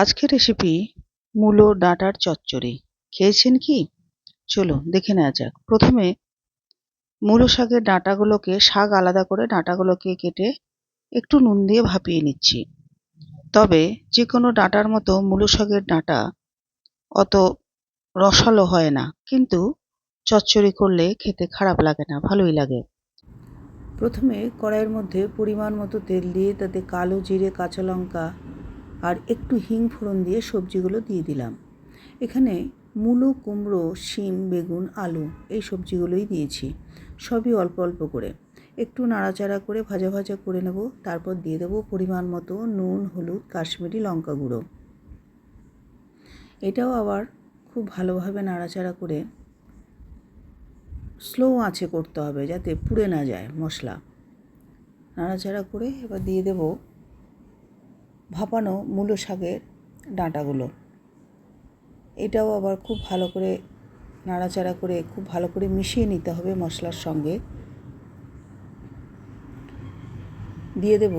আজকের রেসিপি মূলো ডাঁটার চচ্চড়ি। খেয়েছেন কি? চলো দেখে নেওয়া যাক। প্রথমে মূলো শাকের ডাঁটাগুলোকে, শাক আলাদা করে ডাঁটাগুলোকে কেটে একটু নুন দিয়ে ভাপিয়ে নিচ্ছি। তবে যে কোনো ডাঁটার মতো মূলো শাকের ডাঁটা অত রসালো হয় না, কিন্তু চচ্চড়ি করলে খেতে খারাপ লাগে না, ভালোই লাগে। প্রথমে কড়াইয়ের মধ্যে পরিমাণ মতো তেল দিয়ে তাতে কালো জিরে, কাঁচা লঙ্কা আর একটু হিং ফোড়ন দিয়ে সবজিগুলো দিয়ে দিলাম। এখানে মূলো, কুমড়ো, শিম, বেগুন, আলু এই সবজিগুলোই দিয়েছি। সবই অল্প অল্প করে। একটু নাড়াচাড়া করে ভাজা ভাজা করে নেব। তারপর দিয়ে দেবো পরিমাণ মতো নুন, হলুদ, কাশ্মীরি লঙ্কা গুঁড়ো। এটাও আবার খুব ভালোভাবে নাড়াচাড়া করে স্লো আঁচে করতে হবে যাতে পুড়ে না যায় মশলা। নাড়াচাড়া করে এবার দিয়ে দেব ভাপানো মূলো শাকের ডাঁটাগুলো। এটাও আবার খুব ভালো করে নাড়াচাড়া করে খুব ভালো করে মিশিয়ে নিতে হবে মশলার সঙ্গে। দিয়ে দেব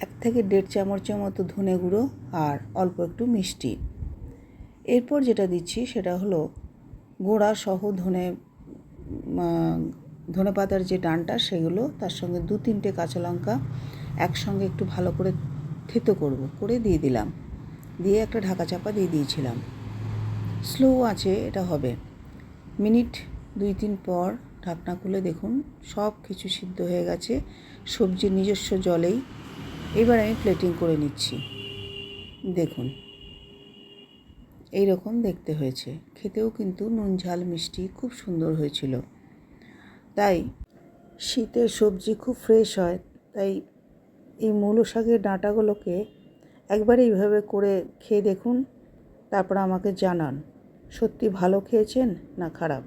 এক থেকে দেড় চামচের মতো ধনে গুঁড়ো আর অল্প একটু মিষ্টি। এরপর যেটা দিচ্ছি সেটা হলো গোড়া সহ ধনে ধনে পাতার যে ডানটা সেগুলো, তার সঙ্গে দু তিনটে কাঁচা লঙ্কা একসঙ্গে একটু ভালো করে থেতো করব, করে দিয়ে দিলাম। দিয়ে একটা ঢাকা চাপা দিয়ে দিয়েছিলাম। স্লো আছে, এটা হবে। মিনিট দুই তিন পর ঢাকনা খুলে দেখুন, সব কিছু সিদ্ধ হয়ে গেছে, সবজির নিজস্ব জলেই। এবার আমি প্লেটিং করে নিচ্ছি। দেখুন। এই রকম দেখতে হয়েছে। খেতেও কিন্তু নুন, ঝাল, মিষ্টি খুব সুন্দর হয়েছিল। তাই শীতের সবজি খুব ফ্রেশ হয়, তাই এই মৌলো শাকের ডাঁটাগুলোকে একবার এইভাবে করে খেয়ে দেখুন, তারপর আমাকে জানান, সত্যি ভালো খেয়েছেন না খারাপ।